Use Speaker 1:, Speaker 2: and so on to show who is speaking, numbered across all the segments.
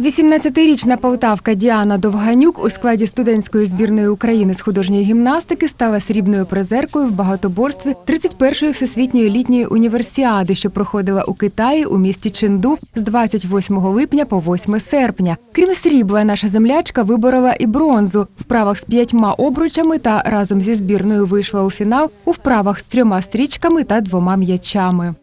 Speaker 1: 18-річна полтавка Діана Довганюк у складі студентської збірної України з художньої гімнастики стала срібною призеркою в багатоборстві 31-ї всесвітньої літньої універсіади, що проходила у Китаї у місті Ченду з 28 липня по 8 серпня. Крім срібла, наша землячка виборола і бронзу вправах з п'ятьма обручами та разом зі збірною вийшла у фінал у вправах з трьома стрічками та двома м'ячами.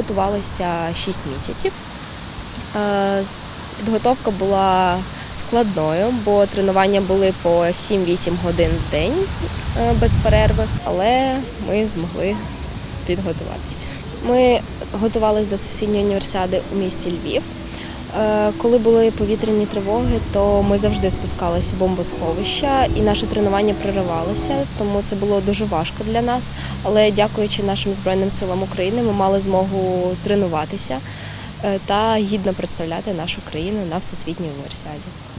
Speaker 2: Готувалися 6 місяців. Е, Підготовка була складною, бо тренування були по 7-8 годин в день е, без перерви, але ми змогли підготуватися. Ми готувалися до сесійної універсіади у місті Львів. Е, Коли були повітряні тривоги, то ми завжди спускалися в бомбосховища і наше тренування проривалося, тому це було дуже важко для нас. Але дякуючи нашим Збройним силам України, ми мали змогу тренуватися е, та гідно представляти нашу країну на всесвітній універсіаді.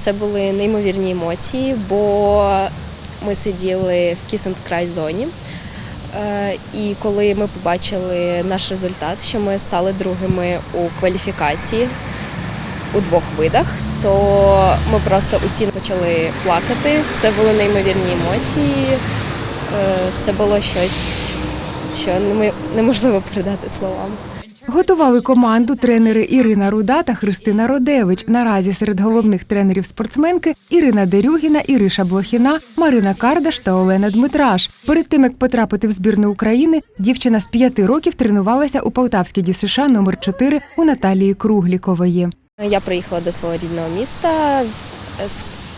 Speaker 2: Це були неймовірні емоції, бо ми сиділи в кісент край зоні. Е, І коли ми побачили наш результат, що ми стали другими у кваліфікації у двох видах, то ми просто усі почали плакати. Це були неймовірні емоції. Е, Це було щось, що неможливо передати словами.
Speaker 1: Готували команду тренери Ірина Руда та Христина Родевич. Наразі серед головних тренерів спортсменки Ірина Дерюгіна, Іриша Блохіна, Марина Кардаш та Олена Дмитраш. Перед тим як потрапити в збірну України, дівчина з п'яти років тренувалася у Полтавській ДЮСШ номер 4 у Наталії Круглікової.
Speaker 2: Я приїхала до свого рідного міста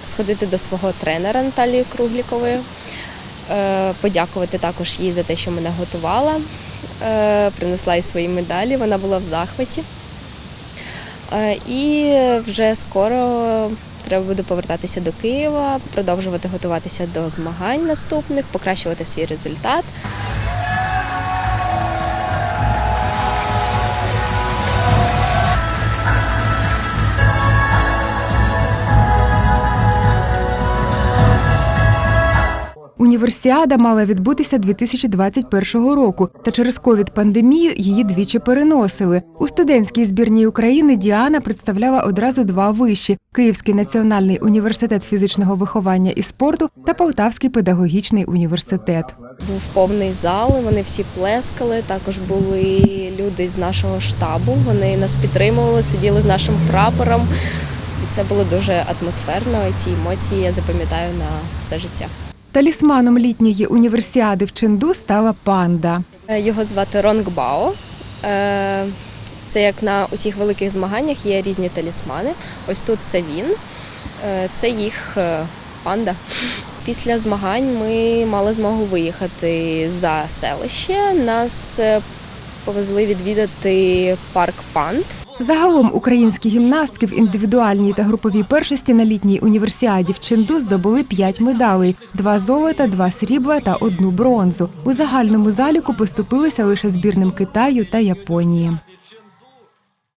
Speaker 2: сходити до свого тренера Наталії Круглікової, е, подякувати також їй за те, що мене готувала. Е, Принесла їй свої медалі, вона була в захваті. Е, І вже скоро треба буде повертатися до Києва, продовжувати готуватися до змагань наступних, покращувати свій результат.
Speaker 1: Універсіада мала відбутися 2021 року, та через ковід-пандемію її двічі переносили. У студентській збірній України Діана представляла одразу два виші: Київський національний університет фізичного виховання і спорту та Полтавський педагогічний університет.
Speaker 2: Був повний зал, вони всі плескали. Також були люди з нашого штабу. Вони нас підтримували, сиділи з нашим прапором. І це було дуже атмосферно. Ці емоції я запам'ятаю на все життя.
Speaker 1: Талісманом літньої універсіади в Ченду стала панда.
Speaker 2: Е, Його звати Ронг Бао. Е, Це як на усіх великих змаганнях є різні талісмани. Ось тут це він, Е, це їх панда. Після змагань ми мали змогу виїхати за селище. Нас повезли відвідати парк панд.
Speaker 1: Загалом українські гімнастки в індивідуальній та груповій першості на літній універсіаді в Чинду здобули п'ять медалей: два золота, два срібла та одну бронзу. У загальному заліку поступилися лише збірним Китаю та Японії.